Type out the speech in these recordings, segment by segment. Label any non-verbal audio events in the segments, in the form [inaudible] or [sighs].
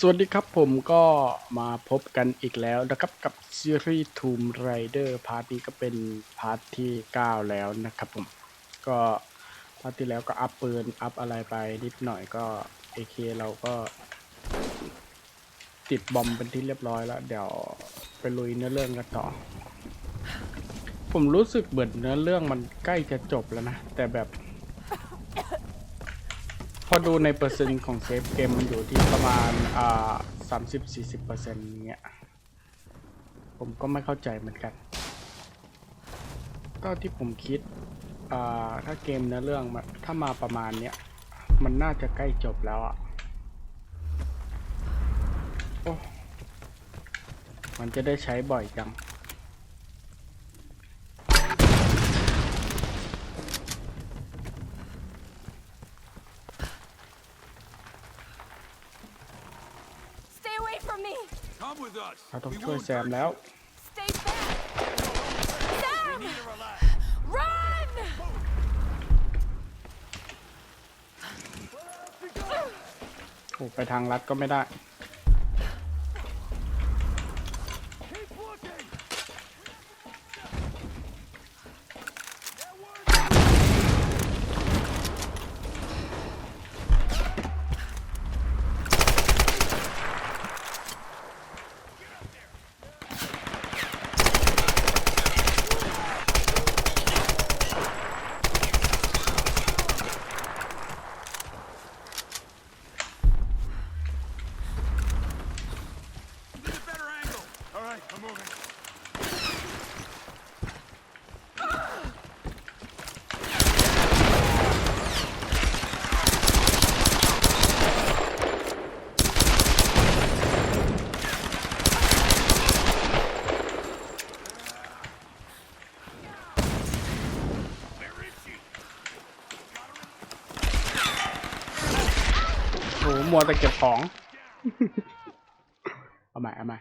สวัสดีครับผมก็มาพบกันอีกแล้วนะครับกับซีรีส์ Tomb Raider พาร์ทนี้ก็เป็นพาร์ทที่ 9 แล้วนะครับผม ก็พาร์ทที่แล้วก็อัพปืน อัพอะไรไปนิดหน่อยก็ AK เราก็ ติดบอมเป็นที่เรียบร้อยแล้ว เดี๋ยวไปลุยเนื้อเรื่องกันต่อ ผมรู้สึกเบื่อเนื้อเรื่องมันใกล้จะจบแล้วนะ แต่แบบ พอดูในเปอร์เซ็นต์ของเซฟเกมมันอยู่ที่ประมาณอ่าสามสิบสี่สิบเปอร์เซ็นต์เงี้ย ผมก็ไม่เข้าใจเหมือนกันก็ที่ผมคิดอ่าถ้าเกมเนื้อเรื่องมันถ้ามาประมาณเนี้ย มันน่าจะใกล้จบแล้วอะโอ้มันจะได้ใช้บ่อยจัง Stay away from me! Come with us. เราต้อง We ช่วย won't แซม hurt แล้ว Stay back! Sam! you. Need to relax. Run! โอ้ไปทางลัดก็ไม่ได้ อ้โหมัวแต่เก็บของ เอาใหม่เอาใหม่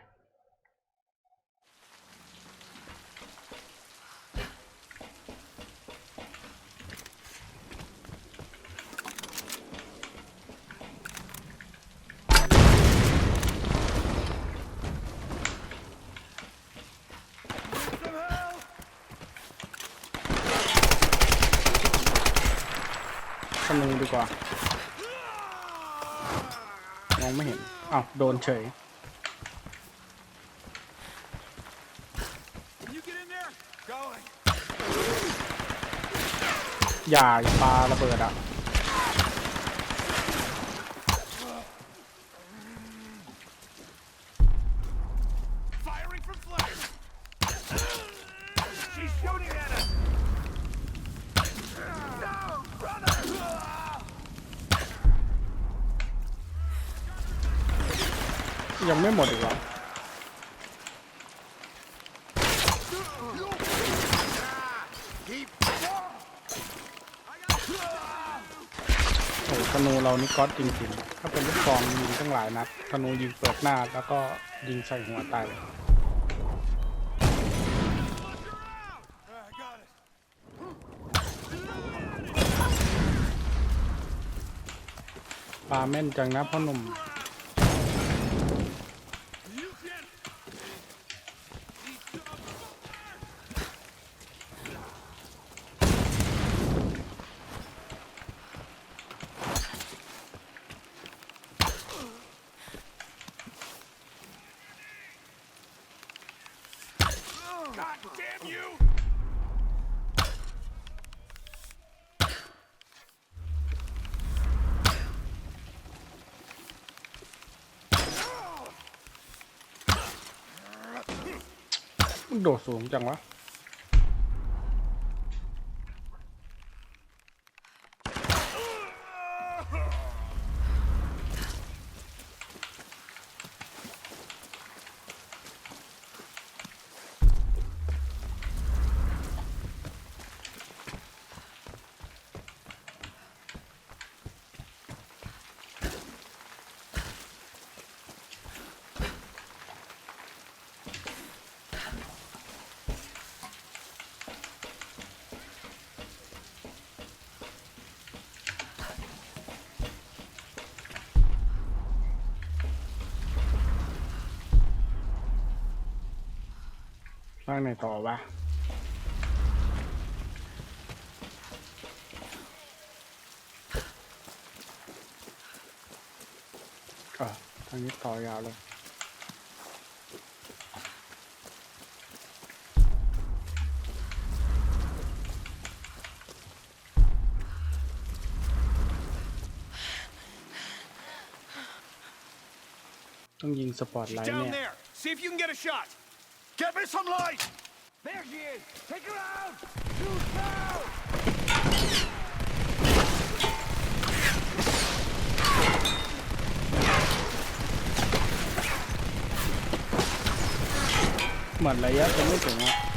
ซนูดีกว่า ไม่เห็นอ้าวโดนเฉย อย่าอย่าปาระเบิดอะ Firing from flash. She's shooting at us. No, run her. ยังไม่ หมดอีกเหรอโอ้ธนูเรานี่ก๊อตจริงๆ ถ้าเป็นลูกซองยิงตั้งหลายนัดธนูยิงเปิดหน้าแล้วก็ยิงใส่หัวตายเลยปลาแม่นจังนะพ่อหนุ่ม ดดสูงจังวะ ว่างไหนต่อวะอะทางนี้ต่อยาวเลยต้องยิงสปอตไลท์เนี่ย get a shot. Get me some light. There she is. Take her out. Shoot now. เหมือนระ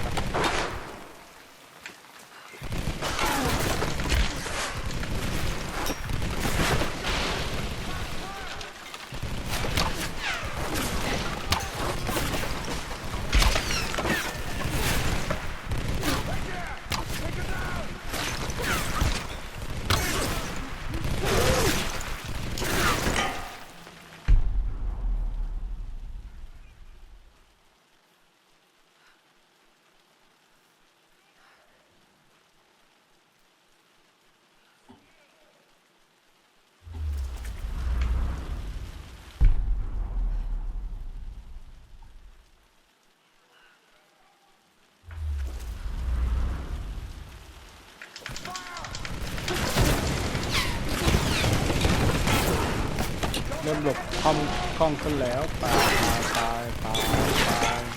เริ่มหลบคล่องคล่องขึ้นแล้วตายตายตายตาย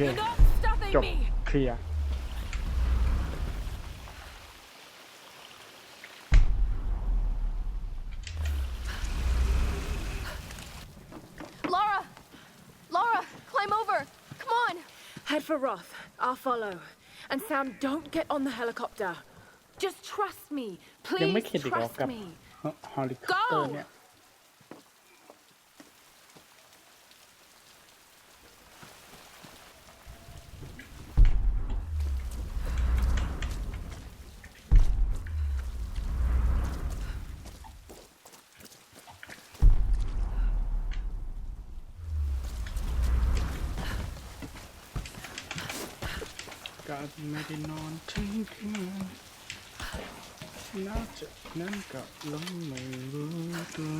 เค You're not stopping จบ me. เคลียร์ Laura! Laura, climb over. Come on. Head for Roth. I'll follow. And Sam, don't get on the helicopter. Just trust me. ยังไม่ Please เข็ดอีกเหรอ trust กับ me. ฮอลิคอปเตอร์ Go เนี่ย ไม่ได้นอนทั้งคืนน่าจะนั้นก็ล้มไม่รู้ตัว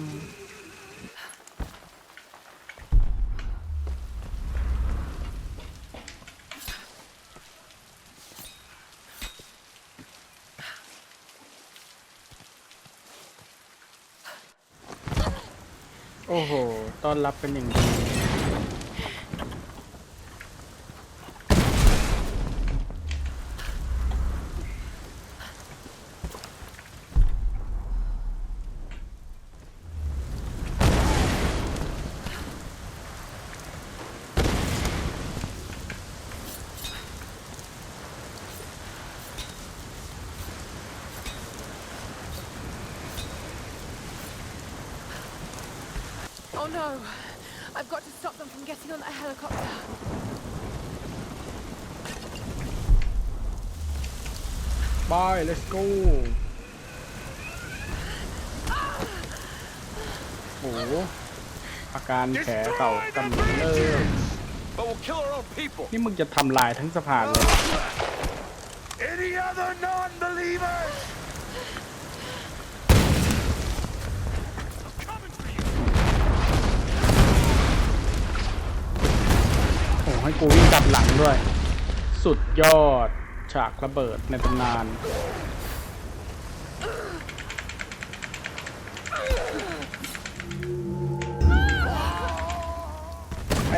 โอ้โห ต้อนรับเป็นอย่างดี no. I've got to stop them from getting on that helicopter. บาย let's go โอ้โหอาการแผลเก่ากำเริบ But we'll kill our own people. นี่มึงจะทำลายทั้งสะพานเลย Any other non-believers? ให้กูวิ่งกลับหลังด้วย สุดยอดฉากระเบิดในตำนานไอ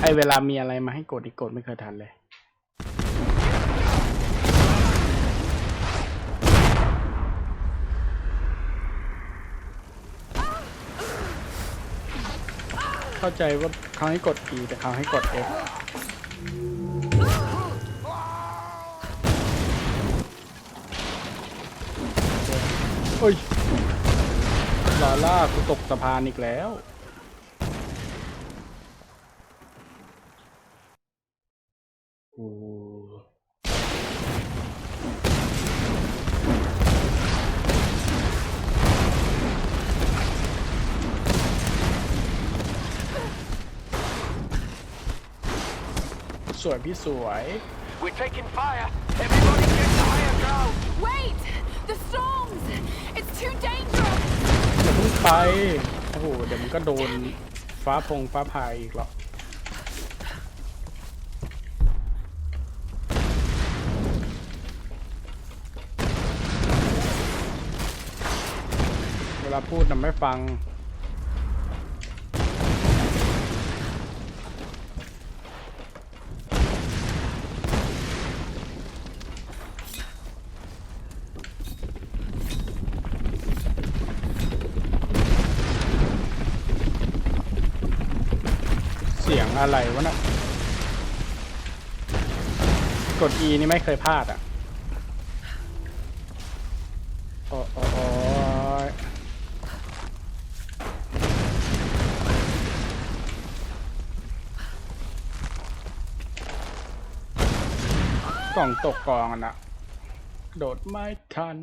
ไอเวลามีอะไรมาให้กดอีกกดไม่เคยทันเลย เข้าใจว่าเขาให้กด E แต่เขาให้กด F เฮ้ยลาล่ากูตกสะพานอีกแล้ว สวยพี่สวย We're taking fire. Everybody get to higher ground. Wait! The storms! It's too dangerous! อย่าเพิ่งไป โอ้โห เดี๋ยวมันก็โดนฟ้าพงฟ้าพายอีกหรอกเวลาพูดน่ะไม่ฟัง อะไรวะน่ะกด E นี่ไม่เคยพลาดอะโอ้โอ้โอ้ยกล่องตกกองอะนะโดดไม่ทัน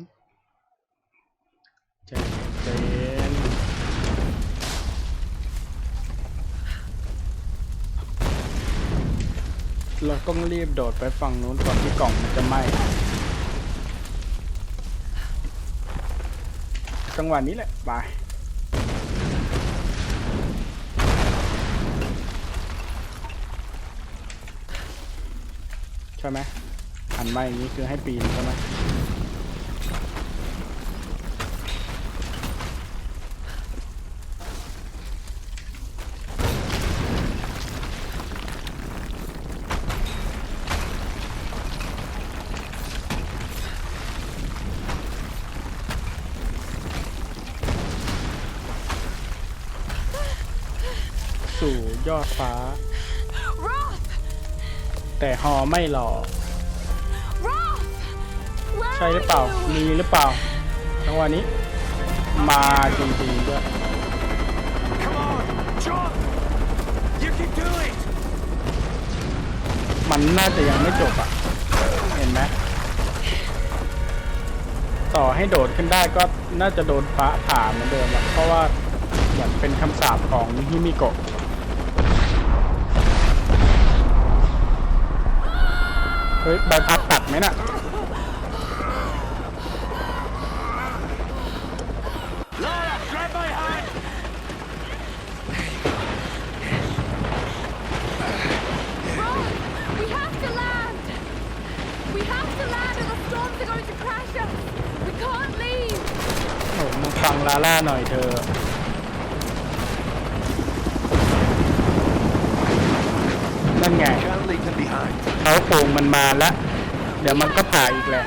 ใจเย็นเเราต้องรีบโดดไปฝั่งนู้นก่อนที่กล่องมันจะไหม้จังหวะนี้แหละบาใช่ไหมหันมาอย่างนี้คือให้ปีนใช่ไหม ยอดฟ้า Roth! แต่ฮอไม่หล่อ Roth! Where ใช่หรือ are เปล่า you? มีหรือเปล่าจังหวะนี้ มาจริงๆด้วย Come on, John. You can do it. มันน่าจะยังไม่จบอะ เห็นไหมต่อให้โดดขึ้นได้ก็น่าจะโดนฟ้าผ่าเหมือนเดิมอะเพราะว่าเหมือนเป็นคำสาปของฮิมิโกะ เฮ้ยใบพัดตัดไหมน่ะ Lara, grab my hand. Roth! We have to land! We have to land or the storms are going to crash us! We can't leave! โอ้มึงฟังลาล่าหน่อยเธอะนั่นไง Can't leave them behind. เขาโป่งมันมาแล้ว เดี๋ยวมันก็ผ่าอีกแหละ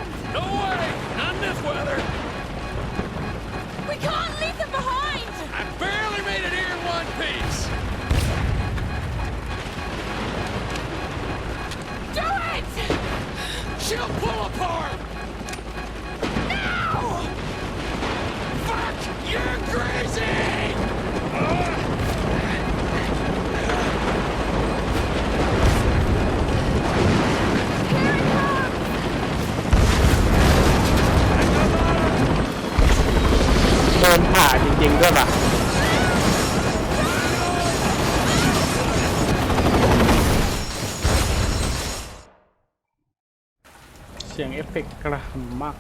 เสียงเอฟเฟกต์กระหำมาก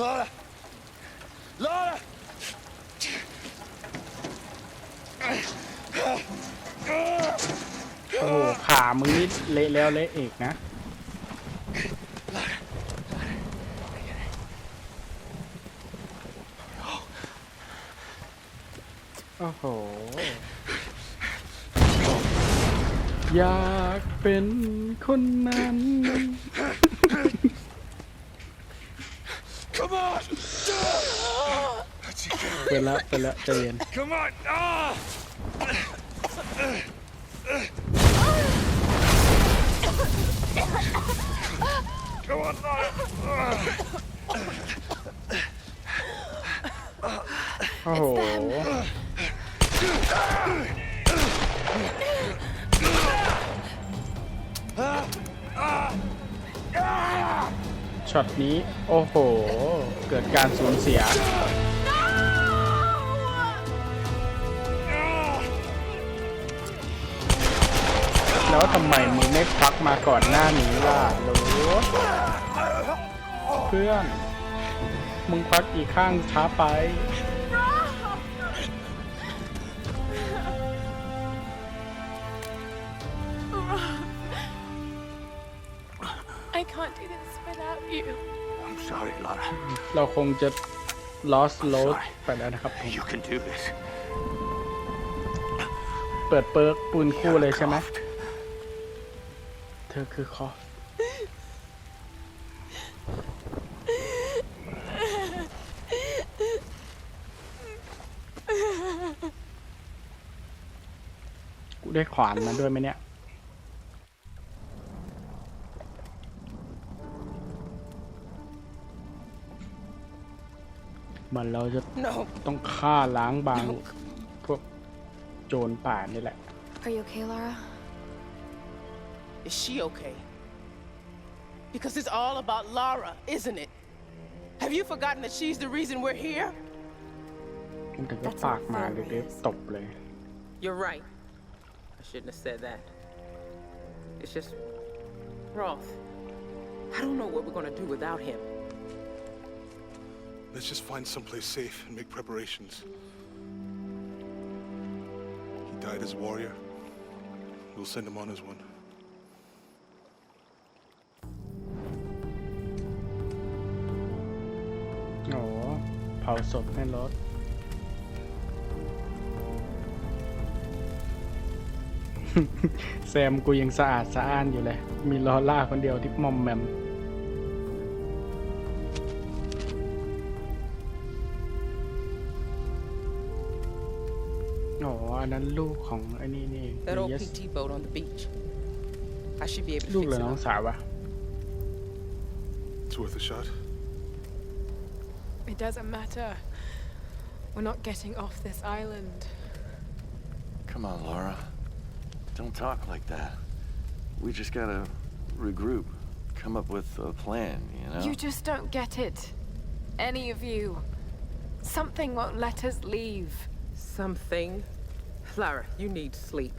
Lara. Lara. โอ้โหขามึงนี่เละแล้วเละอีกนะ โห อยากเป็นคนนั้น Come on! เป็นละเป็นละใจเย็น Come on! Ah! Come on, Lara! โอ้โห ช็อตนี้ โอ้โห เกิดการสูญเสีย แล้วทำไมมึงไม่ควักมาก่อนหน้านี้ล่ะโหลเพื่อน มึงควักอีกข้างช้าไป I can't do this without you. I'm sorry, Lara. เราคงจะ lost load ไปแล้วนะครับผม You can do this. เปิดเปิร์กปืนคู่เลยใช่ไหม เธอคือคอฟ กูได้ขวานมาด้วยไหมเนี่ย มันเราจะ No, ต้องฆ่าล้างบาง พวกโจรป่านี่แหละ Are you okay, Lara? is she okay? Because it's all about Lara, isn't it? Have you forgotten that she's the reason we're here? มันถึงก็ That's ปาก not มา fair, เลยเดี๋ยว Reyes. ตบเลย You're right. I shouldn't have said that. It's just. Roth. I don't know what we're gonna do without him. Let's just find someplace safe and make preparations. He died as a warrior. We'll send him on as one. โอ้เผาศพในรถ แซมกูยังสะอาดสะอ้านอยู่เลย มีลอล่าคนเดียวที่มอมแมม อ๋อ อันนั้นลูกของไอ้นี่นี่เอง That old Yes PT boat on the beach. I should be able to ลูก fix หรือ it น้อง up. สาววะ It's worth a shot. It doesn't matter. We're not getting off this island. Come on, Laura. Don't talk like that. We just gotta regroup, come up with a plan, you know? You just don't get it. Any of you. Something won't let us leave. Something. Clara, you need sleep.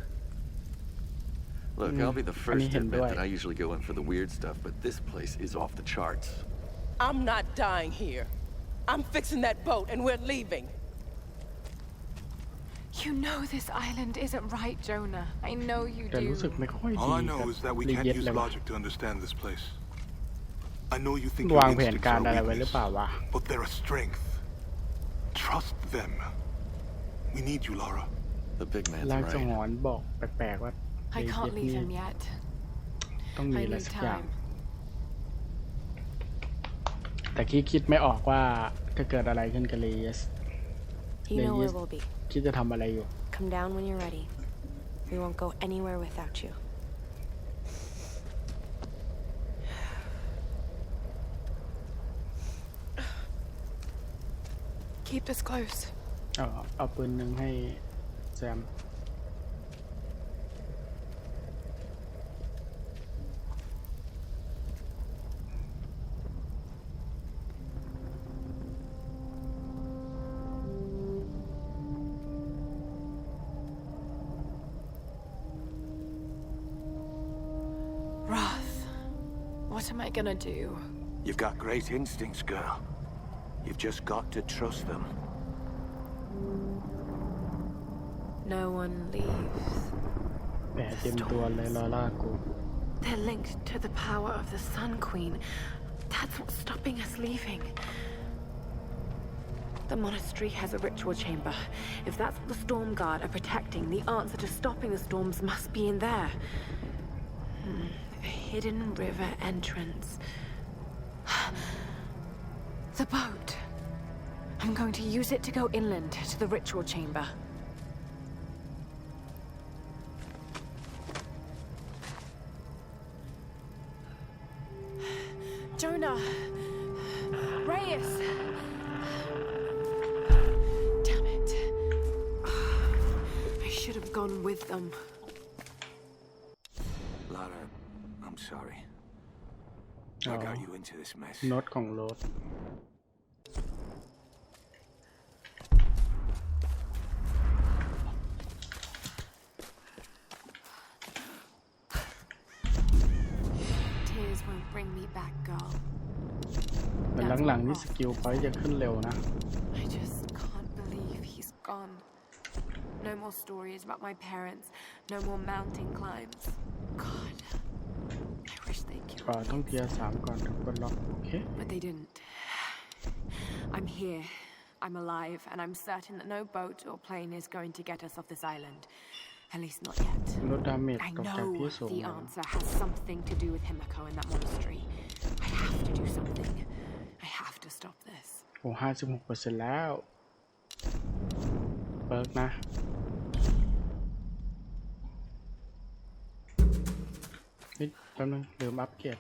Look, I'll be the first to admit that I usually go in for the weird stuff, but this place is off the charts. I'm not dying here. I'm fixing that boat and we're leaving. You know this island isn't right, Jonah. I know you do. All I know is that we can't use logic to understand this place. I know you think your instincts are weakness, but they're a strength. Trust them. We need you, Lara. The big man's ลางสง right. อนบอกแปลกๆว่า I ลี can't เย็ด leave นี่ him yet. ต้องมี I อะไร need สักอย่าง time. แต่คิดคิดไม่ออกว่าจะเกิดอะไรขึ้นกับเลเยส You know where Yes. we'll be. คิดจะทำอะไรอยู่ Come down when you're ready. We won't go anywhere without you. Keep this close. เอาเอาปืนหนึ่งให้ Sam. Wrath. What am I gonna do? You've got great instincts, girl. You've just got to trust them. No one leaves. The they're linked to the power of the Sun Queen. That's what's stopping us leaving. The monastery has a ritual chamber. If that's what the Storm Guard are protecting, the answer to stopping the storms must be in there. Hmm. A hidden river entrance. [sighs] the boat. I'm going to use it to go inland to the ritual chamber. have gone with them. Lara, I'm sorry. Oh. I got you into this mess. โน้ตของโรถ Tears won't bring me back, girl. แต่หลังๆนี่สกิลพอยต์จะขึ้นเร็วนะ more stories about my parents. No more mountain climbs. God. I wish they'd ก็ killed ต้อง me. เทียร์สามก่อนถึงปลดล็อกโอเค But they didn't. I'm here. I'm alive, and I'm certain that no boat or plane is going to get us off this island. At least not yet. ลดดาเมจ I ตกจาก know ที่สูง the answer has something to do with Himiko in that monastery. I have to do something. I have to stop this. โอ้ห้าสิบหกเปอร์เซ็นต์แล้ว เปิร์กนะ ป๊บนึงลืมอัปเกรด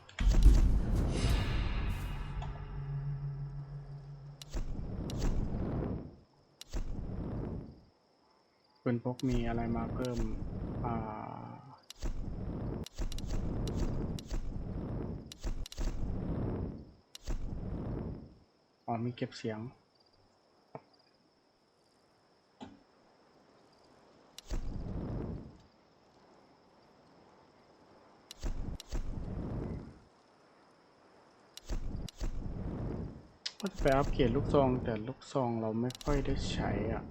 ปืนพกมีอะไรมาเพิ่ม อ่า อ๋อมีเก็บเสียง ไปอัปเกรดลูกซอง แต่ลูกซองเราไม่ค่อยได้ใช้อะ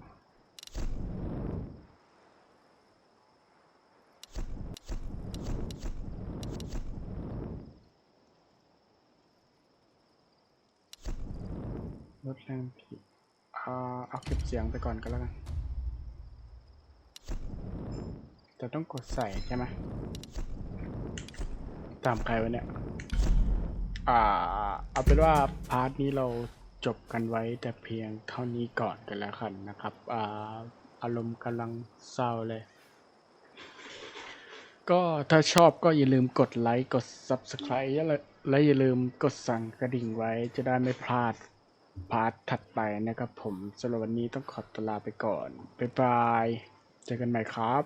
ลดแรงผีอ่าเอาเก็บเสียงไปก่อนก็แล้วกันแต่ต้องกดใส่ใช่ไหม ตามใครวะเนี่ย อ่า เอาเป็นว่าพาร์ทนี้เรา จบกันไว้แต่เพียงเท่านี้ก่อนกันแล้วกันนะครับอ่าอารมณ์กำลังเศร้าเลย ก็ถ้าชอบก็อย่าลืมกดไลค์กด Subscribe และอย่าลืมกดสั่งกระดิ่งไว้จะได้ไม่พลาดพาร์ทถัดไปนะครับผมสำหรับวันนี้ต้องขอตลาไปก่อน บ๊ายบาย เจอกันใหม่ครับ